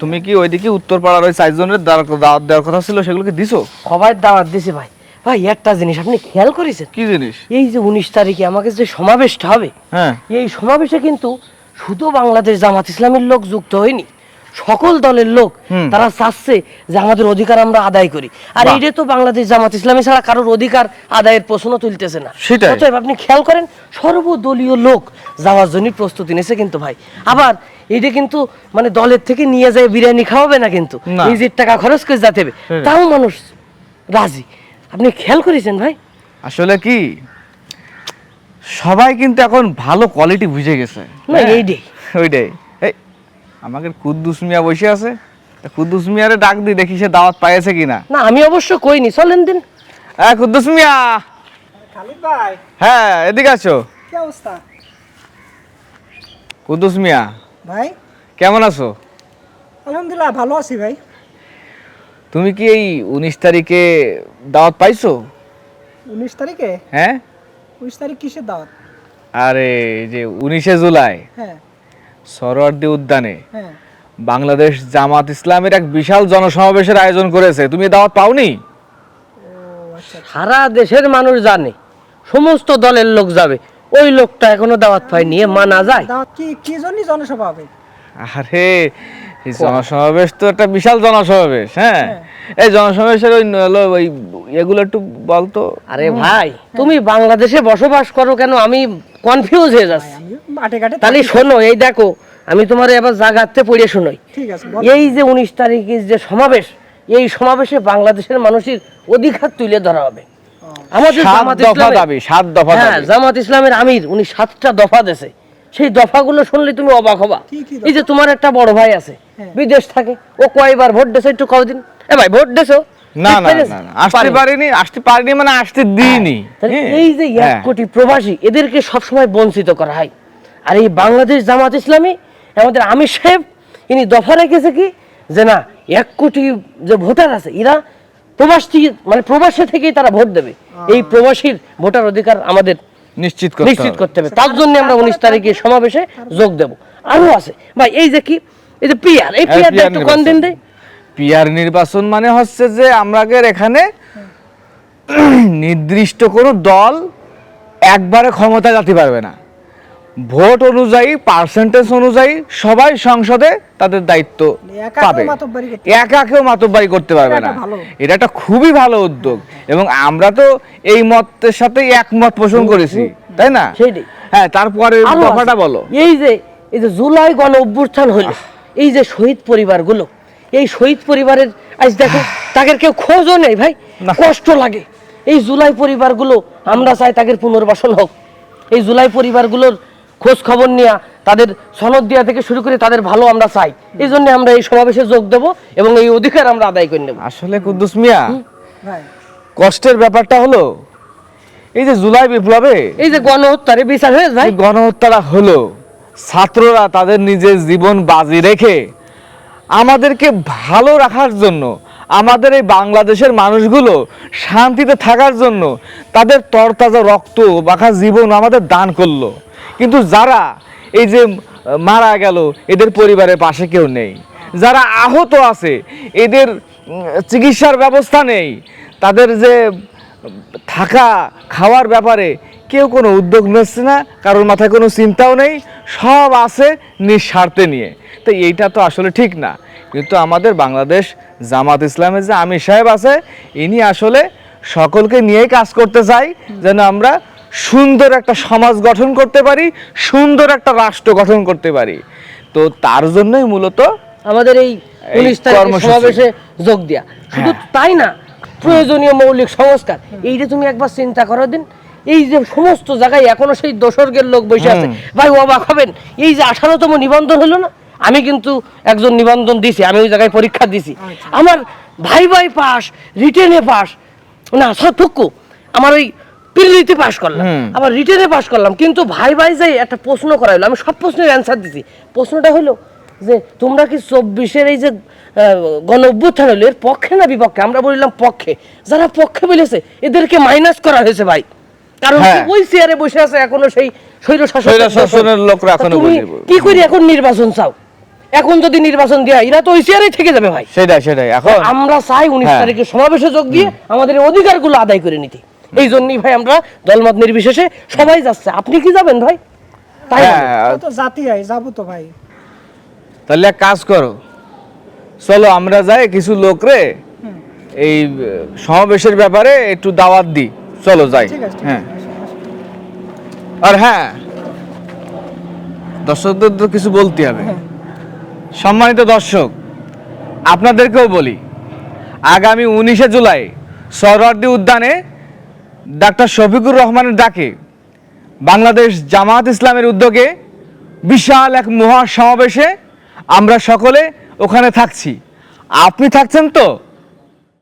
তুমি কি ওইদিকে উত্তর পাড়ার ওই চারজনের দাওয়াত দাওয়াত দেওয়ার কথা ছিল সেগুলো কি দিছো? সবাই দাওয়াত দিছে ভাই। ভাই একটা জিনিস আপনি খেয়াল করেছেন? কি জিনিস? এই যে উনিশ তারিখে আমাকে যে সমাবেশটা হবে হ্যাঁ। এই সমাবেশে কিন্তু শুধু বাংলাদেশ জামাত ইসলামের লোক যুক্ত হয়নি সকল দলের লোক তারা চাচ্ছে যে আমাদের অধিকার আমরা আদায় করি। আর। এইটা তো বাংলাদেশ জামাত ইসলামী ছাড়া কারোর অধিকার আদায়ের প্রশ্ন তুলতেছে না। অতএব আপনি খেয়াল করেন সর্বদলীয় লোক যাওয়ার জন্য প্রস্তুতি নিয়েছে কিন্তু ভাই। আবার এইটা কিন্তু মানে দলের থেকে নিয়ে যায় বিরিয়ানি খাওয়াবে না কিন্তু। নিজের টাকা খরচ করে যেতে হবে তাও মানুষ রাজি। আপনি খেয়াল করেছেন ভাই? আসলে কি সবাই কিন্তু এখন ভালো কোয়ালিটি বুঝে গেছে। না, হ্যাঁ, এইটাই। ওইটাই। এই আমাকে কুদ্দুস মিয়া বসে আছে। তা কুদ্দুস মিয়ারে ডাক দি দেখি সে দাওয়াত পাইছে কিনা। না আমি অবশ্য কইনি চলেন দিন। হ্যাঁ কুদ্দুস মিয়া। খালিদ ভাই। হ্যাঁ এদিকে আছো কি অবস্থা? কুদ্দুস মিয়া। ভাই? কেমন আছো? আলহামদুলিল্লাহ ভালো আছি ভাই। তুমি কি এই উনিশ তারিখে দাওয়াত পাইছো? উনিশ তারিখে? হ্যাঁ। উনিশ তারিখ কিসের দাওয়াত? আরে যে উনিশে জুলাই। হ্যাঁ। সরোয়ার্দী উদ্যানে। হ্যাঁ। বাংলাদেশ জামাত ইসলামের এক বিশাল জনসমাবেশের আয়োজন করেছে। তুমি দাওয়াত পাওনি? ও আচ্ছা। সারা দেশের মানুষ জানে। সমস্ত দলের লোক যাবে। ওই লোকটা এখনও দাওয়াত পায়নি এ মানা যায়। দাওয়াত কি কি জন্যই জনসভা হবে আরে এই জনসমাবেশ তো একটা বিশাল জনসমাবেশ হ্যাঁ? এই জনসমাবেশের ওই হলো ওই এগুলো একটু বলতো আরে ভাই তুমি বাংলাদেশে বসবাস করো কেন? আমি কনফিউজ হয়ে যাচ্ছি। মাঠে ঘাটে তাহলে শোনো এই দেখো আমি তোমার এবার জাগাতে পড়ে শোনাই। ঠিক আছে এই যে উনিশ তারিখের যে সমাবেশ এই সমাবেশে বাংলাদেশের মানুষের অধিকার তুলে ধরা হবে। আমাদের জামাত দফা দাবি সাত দফা হ্যাঁ জামাত ইসলামের আমির উনি সাতটা দফা দেছে সেই দফাগুলো শুনলে তুমি অবাক হবা। কি কি এই যে তোমার একটা বড় ভাই আছে হ্যাঁ। বিদেশ থাকে ও কয়বার ভোট দেছে একটু কদিন এ ভাই ভোট দেছো না না পেরেছে? না না, আসতে পারিনি। আসতে পারিনি মানে আসতে দিইনি। হ্যাঁ। এই যে এক। কোটি প্রবাসী এদেরকে সবসময় বঞ্চিত করা হয়। আর এই বাংলাদেশ জামাত ইসলামী আমাদের আমির সাহেব ইনি দফা রেখেছে কি? যে না এক কোটি যে ভোটার আছে এরা প্রবাসী মানে প্রবাসী থেকেই তারা ভোট দেবে। এই প্রবাসীর ভোটার অধিকার আমাদের নিশ্চিত নিশ্চিত করতে হবে। তার জন্য আমরা উনিশ তারিখে সমাবেশে যোগ দেব। আরও আছে। ভাই এই যে কি? এই যে পিয়ার এই হ্যাঁ, পিয়ার একটু কম দিন নির্বাচন। দেয় পিয়ার নির্বাচন মানে হচ্ছে যে আমাদের এখানে নির্দিষ্ট কোনো দল একবারে ক্ষমতা যেতে পারবে না। ভোট অনুযায়ী পার্সেন্টেজ অনুযায়ী সবাই সংসদে তাদের দায়িত্ব কেউ পাবে। একা কেউ মাতব্বারি করতে পারবে না। এটা একটা খুবই ভালো উদ্যোগ। এবং আমরা তো এই মতের সাথে একমত পোষণ করেছি তাই না? হ্যাঁ তারপরে আছে। বলো। এই যে এই যে জুলাই গণ অভ্যুত্থান হলো এই যে শহীদ পরিবারগুলো এই শহীদ পরিবারের আজ দেখো তাদের কেউ খোঁজও নেই ভাই কষ্ট লাগে। এই জুলাই পরিবারগুলো আমরা চাই তাদের পুনর্বাসন হোক। এই জুলাই পরিবারগুলোর খোঁজ খবর নেওয়া তাদের সনদ দেওয়া থেকে শুরু করে তাদের ভালো আমরা চাই। এই জন্য আমরা এই সমাবেশে যোগ দেব এবং এই অধিকার আমরা আদায় করে নেব। আসলে কুদ্দুস মিয়া কষ্টের ব্যাপারটা হলো এই যে জুলাই বিপ্লবে এই যে গণহত্যারে বিচার হয়েছে ভাই। যে গণহত্যাটা হলো ছাত্ররা তাদের নিজের জীবন বাজি রেখে আমাদেরকে ভালো রাখার জন্য আমাদের এই বাংলাদেশের মানুষগুলো শান্তিতে থাকার জন্য তাদের তরতাজা রক্ত বাঁকা জীবন আমাদের দান করল। কিন্তু যারা এই যে মারা গেল, এদের পরিবারের পাশে কেউ নেই। যারা আহত আছে, এদের চিকিৎসার ব্যবস্থা নেই। তাদের যে, থাকা, খাওয়ার ব্যাপারে কেউ কোনো উদ্যোগ নিচ্ছে না, কারোর মাথায় কোনো চিন্তাও নেই, সব আছে নিঃস্বার্থে নিয়ে। তো এইটা তো আসলে ঠিক না। কিন্তু আমাদের বাংলাদেশ জামাত ইসলামের যে আমির সাহেব আছে, ইনি আসলে সকলকে নিয়েই কাজ করতে চাই, যেন আমরা সুন্দর একটা সমাজ গঠন করতে পারি সুন্দর একটা রাষ্ট্র গঠন করতে পারি। তো তার জন্যই মূলত আমাদের এই উনিশ কর্মসূচি। সমাবেশে যোগ দেয়া। শুধু হ্যাঁ। তাই না প্রয়োজনীয় মৌলিক সংস্কার। এইটা তুমি একবার চিন্তা করো দিন। এই যে সমস্ত জায়গায় এখনও সেই দোসর্গের লোক বসে আছে। ভাই অবাক হবেন। এই যে আঠারোতম নিবন্ধন হলো না? আমি কিন্তু একজন নিবন্ধন দিছি আমি ওই জায়গায় পরীক্ষা দিছি। আমার ভাই ভাই পাস রিটেনে পাস। না সত্যক্কু আমার ওই পিলিতে পাস করলাম। আবার রিটেনে পাস করলাম। কিন্তু ভাই ভাই যাই একটা প্রশ্ন করাইলো। আমি সব প্রশ্নের অ্যান্সার দিছি। প্রশ্নটা হলো যে তোমরা কি চব্বিশের এই যে গণ অভ্যুত্থান হলো এর পক্ষে না বিপক্ষে? আমরা বললাম পক্ষে। যারা পক্ষে বলেছে এদেরকে মাইনাস করা হয়েছে ভাই। কারণ হ্যাঁ। ওই চেয়ারে বসে আছে এখনও সেই স্বৈর শাসক লোকরা এখনও কি করে এখন নির্বাচন চাও? এখন যদি নির্বাচন দেয় এরা তো ওই চেয়ারেই থেকে যাবে ভাই। সেটাই সেটাই। এখন আমরা চাই উনিশ হ্যাঁ। তারিখে সমাবেশে যোগ দিয়ে আমাদের অধিকারগুলো আদায় করে নিতে। এই জন্যই ভাই আমরা দলমত নির্বিশেষে সবাই যাচ্ছে। আপনি কি যাবেন ভাই? তাই হ্যাঁ তো জাতি হয় যাব তো ভাই। তাহলে এক কাজ করো। চলো আমরা যাই কিছু লোক রে এই সমাবেশের ব্যাপারে একটু দাওয়াত দিই। চলো যাই। ঠিক আছে ঠিক হ্যাঁ। আর হ্যাঁ দর্শকদের তো কিছু বলতে হবে। সম্মানিত দর্শক আপনাদেরকেও বলি আগামী উনিশে জুলাই সরওয়ার্দী উদ্যানে ডাক্তার শফিকুর রহমানের ডাকে বাংলাদেশ জামাত ইসলামের উদ্যোগে বিশাল এক মহা সমাবেশে আমরা সকলে ওখানে থাকছি। আপনি থাকছেন তো?